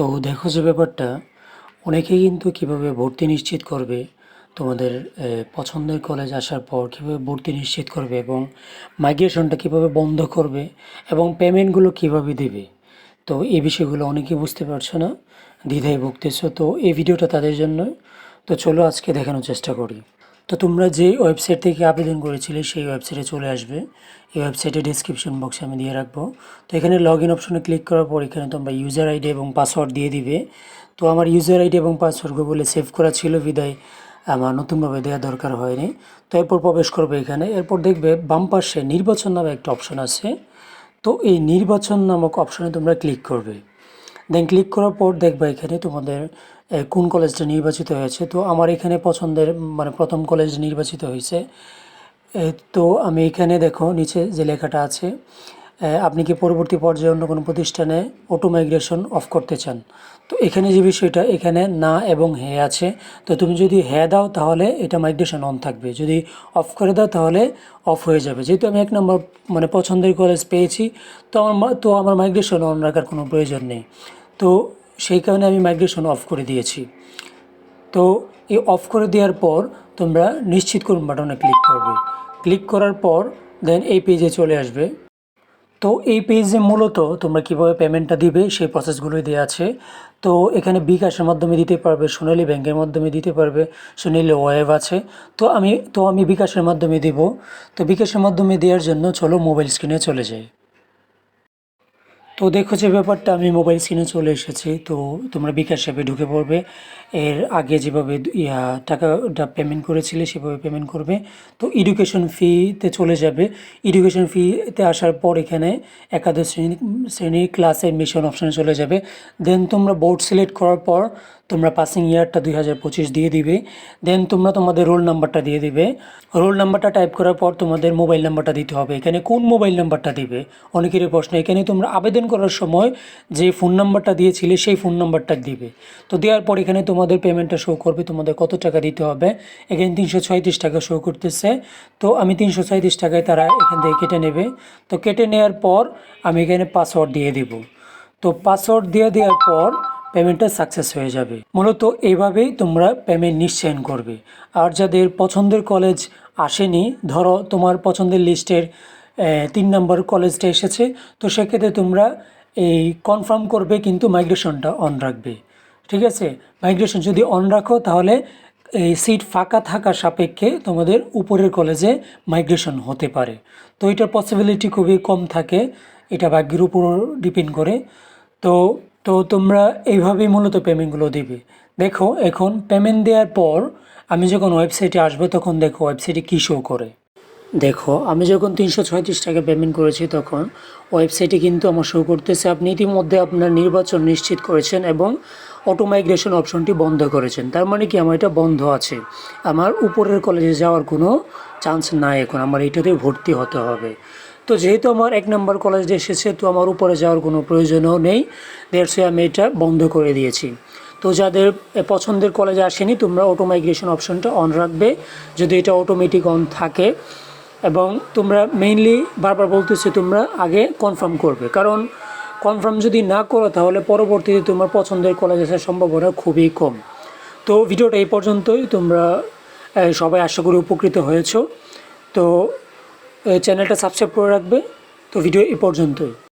তো দেখো যে ব্যাপারটা, অনেকেই কিন্তু কীভাবে ভর্তি নিশ্চিত করবে, তোমাদের পছন্দের কলেজ আসার পর কীভাবে ভর্তি নিশ্চিত করবে এবং মাইগ্রেশনটা কীভাবে বন্ধ করবে এবং পেমেন্টগুলো কীভাবে দেবে, তো এই বিষয়গুলো অনেকেই বুঝতে পারছ না, দ্বিধায় ভুগতেছো, তো এই ভিডিওটা তাদের জন্য তো চলো আজকে দেখানোর চেষ্টা করি। তো তোমরা যে ওয়েবসাইট থেকে আবেদন করেছিলে সেই ওয়েবসাইটে চলে আসবে। এই ওয়েবসাইটে ডিসক্রিপশন বক্সে আমি দিয়ে রাখব। তো এখানে লগ ইন অপশনে ক্লিক করার পর এখানে তোমরা ইউজার আইডি এবং পাসওয়ার্ড দিয়ে দিবে। তো আমার ইউজার আইডি এবং পাসওয়ার্ড বলে সেভ করা ছিল, বিদায়। আমার নতুনভাবে দেওয়া দরকার হয়নি। তো এরপর প্রবেশ করবে এখানে। এরপর দেখবে বাম পাশে নির্বাচন নামে একটা অপশন আছে। তো এই নির্বাচন নামক অপশনে তোমরা ক্লিক করবে। দেন ক্লিক করার পর দেখবে এখানে তোমাদের কোন কলেজটা নির্বাচিত হয়েছে? তো আমার এখানে পছন্দের মানে প্রথম কলেজ নির্বাচিত হয়েছে। তো আমি এখানে দেখো, নিচে যে লেখাটা আছে আপনি কি পরবর্তী পর্যায়ে অন্য কোনো প্রতিষ্ঠানে অটো মাইগ্রেশন অফ করতে চান? তো এখানে যে বিষয়টা, এখানে না এবং হ্যাঁ আছে। তো তুমি যদি হ্যাঁ দাও, তাহলে এটা মাইগ্রেশন অন থাকবে। যদি অফ করে দাও, তাহলে অফ হয়ে যাবে। যেহেতু আমি এক নম্বর মানে পছন্দের কলেজ পেয়েছি, তো আমার তো আমার মাইগ্রেশন অন রাখার কোনো প্রয়োজন নেই। তো সেই কারণে আমি মাইগ্রেশন অফ করে দিয়েছি। তো এই অফ করে দেওয়ার পর তোমরা নিশ্চিত করুন বাটনে ক্লিক করবে। ক্লিক করার পর দেন এই পেজে চলে আসবে। তো এই পেজে মূলত তোমরা কীভাবে পেমেন্টটা দিবে সেই প্রসেসগুলোই দেওয়া আছে। তো এখানে বিকাশের মাধ্যমে দিতে পারবে, সোনালী ব্যাংকের মাধ্যমে দিতে পারবে, সোনালী ওয়েব আছে। তো আমি তো আমি বিকাশের মাধ্যমে দিব। তো বিকাশের মাধ্যমে দেওয়ার জন্য চলো মোবাইল স্ক্রিনে চলে যাই। তো দেখো যে ব্যাপারটা, আমি মোবাইল স্ক্রিনে চলে এসেছি, তো তোমরা বিকাশ অ্যাপে ঢুকে পড়বে। এর আগে যেভাবে ইয়া, টাকাটা পেমেন্ট করেছিলে, সেভাবে পেমেন্ট করবে। তো এডুকেশন ফিতে চলে যাবে। এডুকেশন ফিতে আসার পর এখানে একাদশ শ্রেণি শ্রেণির ক্লাসের মিশন অপশানে চলে যাবে। দেন তোমরা বোর্ড সিলেক্ট করার পর তোমরা পাসিং ইয়ারটা দুই হাজার পঁচিশ দিয়ে দিবে দেন তোমরা তোমাদের রোল নাম্বারটা দিয়ে দিবে। রোল নাম্বারটা টাইপ করার পর তোমাদের মোবাইল নাম্বারটা দিতে হবে। এখানে কোন মোবাইল নাম্বারটা দিবে? অনেকেরই প্রশ্ন, এখানে তোমরা আবেদন করার সময় যে ফোন নাম্বারটা দিয়েছিলে সেই ফোন নাম্বারটা দিবে। তো দেওয়ার পর এখানে তোমাদের পেমেন্টটা শো করবে, তোমাদের কত টাকা দিতে হবে? এখানে তিনশো টাকা শো করতেছে। তো আমি তিনশো ছয়ত্রিশ টাকায় তারা এখান থেকে কেটে নেবে। তো কেটে নেওয়ার পর আমি এখানে পাসওয়ার্ড দিয়ে দিব। তো পাসওয়ার্ড দিয়ে দেওয়ার পর পেমেন্টটা সাকসেস হয়ে যাবে। মূলত এইভাবেই তোমরা পেমেন্ট নিশ্চয়ন করবে। আর যাদের পছন্দের কলেজ আসেনি, ধরো তোমার পছন্দের লিস্টের তিন নম্বর কলেজটা এসেছে, তো সেক্ষেত্রে তোমরা এই কনফার্ম করবে কিন্তু মাইগ্রেশনটা অন রাখবে। ঠিক আছে? মাইগ্রেশন যদি অন রাখো, তাহলে এই সিট ফাঁকা থাকা সাপেক্ষে তোমাদের উপরের কলেজে মাইগ্রেশন হতে পারে। তো এটার পসিবিলিটি খুবই কম থাকে, এটা ভাগ্যের উপর ডিপেন্ড করে। তো তো তোমরা এইভাবেই মূলত পেমেন্টগুলো দিবে। দেখো, এখন পেমেন্ট দেওয়ার পর আমি যখন ওয়েবসাইটে আসব, তখন দেখো ওয়েবসাইটে কী শো করে। দেখো, আমি যখন তিনশো ছয়ত্রিশ টাকা পেমেন্ট করেছি, তখন ওয়েবসাইটে কিন্তু আমার শো করতেছে। আপনি ইতিমধ্যে আপনার নির্বাচন নিশ্চিত করেছেন এবং অটো মাইগ্রেশন অপশনটি বন্ধ করেছেন। তার মানে কি, আমার এটা বন্ধ আছে। আমার উপরের কলেজে যাওয়ার কোনো চান্স নাই এখন। আমার এটাতে ভর্তি হতে হবে। তো যেহেতু আমার এক নম্বর কলেজে এসেছে, তো আমার উপরে যাওয়ার কোনো প্রয়োজনও নেই। দেড়শো আমি এটা বন্ধ করে দিয়েছি। তো যাদের পছন্দের কলেজে আসেনি, তোমরা অটো মাইগ্রেশন অপশনটা অন রাখবে। যদি এটা অটোমেটিক অন থাকে, এবং তোমরা মেইনলি বারবার বলতেছে, তোমরা আগে কনফার্ম করবে। কারণ কনফার্ম যদি না করো, তাহলে পরবর্তীতে তোমার পছন্দের কলেজ আসার সম্ভাবনা খুবই কম। তো ভিডিওটা এই পর্যন্তই, তোমরা সবাই আশা করি উপকৃত হয়েছো। তো চ্যানেলটা সাবস্ক্রাইব করে রাখবে। তো ভিডিও এ পর্যন্তই।